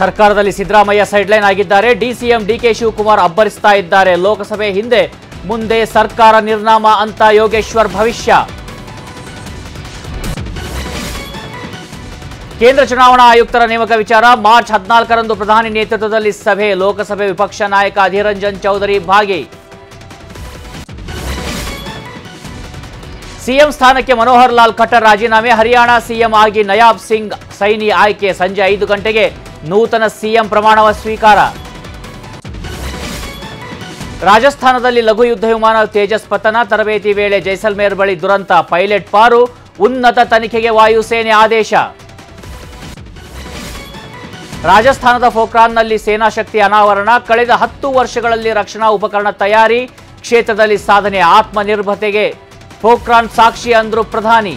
ಸರ್ಕಾರದಲ್ಲಿ ಸಿದ್ದರಾಮಯ್ಯ ಸೈಡ್ಲೈನ್ ಆಗಿದ್ದಾರೆ. DCM DK Shivakumar ಅಬ್ಬರಿಸ್ತಾ ಇದ್ದಾರೆ. ಲೋಕಸಭೆ ಹಿಂದೆ ಮುಂದೆ ಸರ್ಕಾರ ನಿರ್ನಾಮ ಅಂತ ಯೋಗೇಶ್ವರ್ ಭವಿಷ್ಯ. ಕೇಂದ್ರ ಚುನಾವಣಾ ಆಯುಕ್ತರ ನೇಮಕ ವಿಚಾರ. ಮಾರ್ಚ್ ಹದಿನಾಲ್ಕರಂದು ಪ್ರಧಾನಿ ನೇತೃತ್ವದಲ್ಲಿ ಸಭೆ. ಲೋಕಸಭೆ ವಿಪಕ್ಷ ನಾಯಕ ಅಧಿರಂಜನ್ ರಂಜನ್ ಚೌಧರಿ ಭಾಗಿ. ಸಿಎಂ ಸ್ಥಾನಕ್ಕೆ ಮನೋಹರ್ ಲಾಲ್ ಖಟ್ಟರ್ ರಾಜೀನಾಮೆ. ಹರಿಯಾಣ ಸಿಎಂ ಆಗಿ ನಯಾಬ್ ಸಿಂಗ್ ಸೈನಿ ಆಯ್ಕೆ. ಸಂಜೆ ಐದು ಗಂಟೆಗೆ ನೂತನ ಸಿಎಂ ಪ್ರಮಾಣವ ಸ್ವೀಕಾರ. ರಾಜಸ್ಥಾನದಲ್ಲಿ ಲಘು ಯುದ್ಧ ವಿಮಾನ ತೇಜಸ್ ಪತನ. ತರಬೇತಿ ವೇಳೆ ಜೈಸಲ್ಮೇರ್ ಬಳಿ ದುರಂತ. ಪೈಲಟ್ ಪಾರು, ಉನ್ನತ ತನಿಖೆಗೆ ವಾಯುಸೇನೆ ಆದೇಶ. ರಾಜಸ್ಥಾನದ ಫೋಕ್ರಾನ್ನಲ್ಲಿ ಸೇನಾ ಶಕ್ತಿ ಅನಾವರಣ. ಕಳೆದ ಹತ್ತು ವರ್ಷಗಳಲ್ಲಿ ರಕ್ಷಣಾ ಉಪಕರಣ ತಯಾರಿ, ಕ್ಷೇತ್ರದಲ್ಲಿ ಸಾಧನೆ ಆತ್ಮನಿರ್ಭರತೆಗೆ ಫೋಕ್ರಾನ್ ಸಾಕ್ಷಿ ಅಂದ್ರು ಪ್ರಧಾನಿ.